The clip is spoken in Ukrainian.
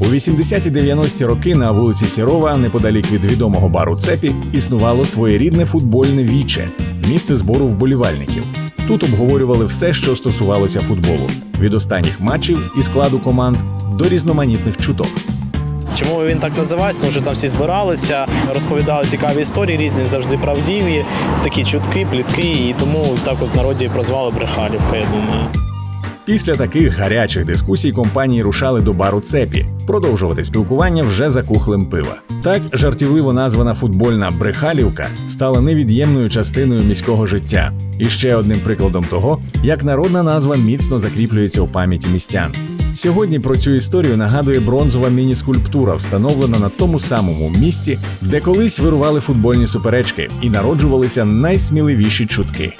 У 80-90-ті роки на вулиці Сірова, неподалік від відомого бару Цепі, існувало своєрідне футбольне віче місце збору вболівальників. Тут обговорювали все, що стосувалося футболу: від останніх матчів і складу команд до різноманітних чуток. Чому він так називається? Тому що там всі збиралися, розповідали цікаві історії різні, завжди правдиві, такі чутки, плітки, і тому так от народі прозвали Брехалівка, я думаю. Після таких гарячих дискусій компанії рушали до бару Цепі продовжувати спілкування вже за кухлем пива. Так жартівливо названа футбольна брехалівка стала невід'ємною частиною міського життя і ще одним прикладом того, як народна назва міцно закріплюється у пам'яті містян. Сьогодні про цю історію нагадує бронзова міні-скульптура, встановлена на тому самому місці, де колись вирували футбольні суперечки і народжувалися найсміливіші чутки.